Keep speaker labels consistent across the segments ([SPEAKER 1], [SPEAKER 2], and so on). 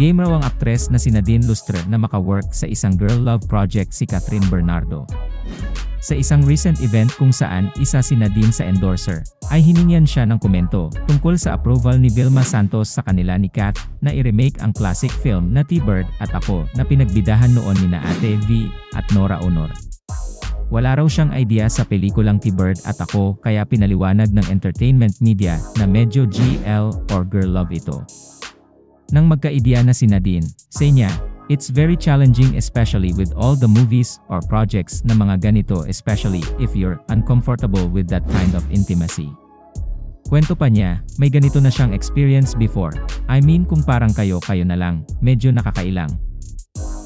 [SPEAKER 1] Game raw ang aktres na si Nadine Lustre na makawork sa isang girl love project si Catherine Bernardo. Sa isang recent event kung saan isa si Nadine sa endorser, ay hiningian siya ng komento tungkol sa approval ni Vilma Santos sa kanila ni Kat na i-remake ang classic film na T-Bird at Ako na pinagbidahan noon ni na Ate V at Nora Honor. Wala raw siyang idea sa pelikulang T-Bird at Ako kaya pinaliwanag ng entertainment media na medyo GL or girl love ito. Nang magka-ideya na si Nadine, say niya, It's very challenging especially with all the movies or projects na mga ganito especially if you're uncomfortable with that kind of intimacy. Kwento pa niya, may ganito na siyang experience before. I mean kung parang kayo kayo na lang, medyo nakakailang.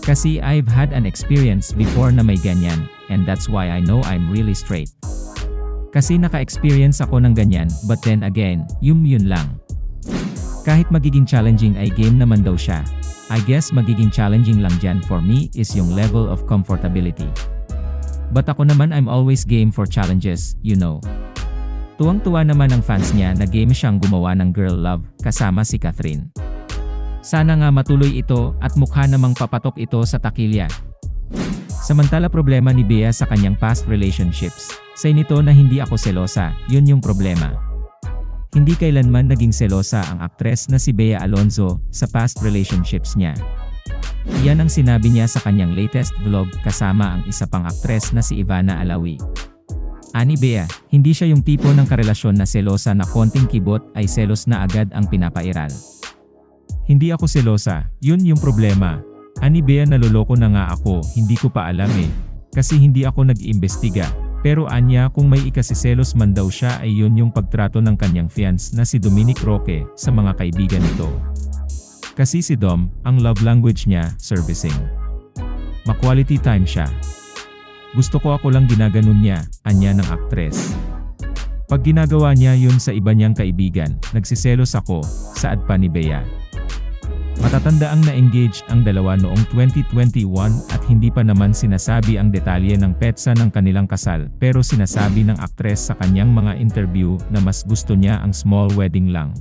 [SPEAKER 1] Kasi I've had an experience before na may ganyan, and that's why I know I'm really straight. Kasi naka-experience ako ng ganyan, but then again, yum yun lang. Kahit magiging challenging ay game naman daw siya. I guess magiging challenging lang dyan for me is yung level of comfortability. But ako naman I'm always game for challenges, you know. Tuwang-tuwa naman ang fans niya na game siyang gumawa ng girl love kasama si Catherine. Sana nga matuloy ito at mukha namang papatok ito sa takilya. Samantala problema ni Bea sa kanyang past relationships. Say nito na hindi ako selosa, yun yung problema. Hindi kailanman naging selosa ang aktres na si Bea Alonzo sa past relationships niya. Iyan ang sinabi niya sa kanyang latest vlog kasama ang isa pang aktres na si Ivana Alawi. Ani Bea, hindi siya yung tipo ng karelasyon na selosa na konting kibot ay selos na agad ang pinapairal. Hindi ako selosa, yun yung problema. Ani Bea naloloko na nga ako, hindi ko pa alam eh. Kasi hindi ako nag-imbestiga. Pero anya kung may ikasiselos man daw siya ay yun yung pagtrato ng kanyang fiance na si Dominic Roque sa mga kaibigan nito. Kasi si Dom, ang love language niya, servicing. Ma-quality time siya. Gusto ko ako lang ginaganon niya, anya ng aktres. Pag ginagawa niya yun sa iba niyang kaibigan, nagsiselos ako, saad pa ni Bea. Matatanda ang na-engage ang dalawa noong 2021 at hindi pa naman sinasabi ang detalye ng petsa ng kanilang kasal pero sinasabi ng aktres sa kanyang mga interview na mas gusto niya ang small wedding lang.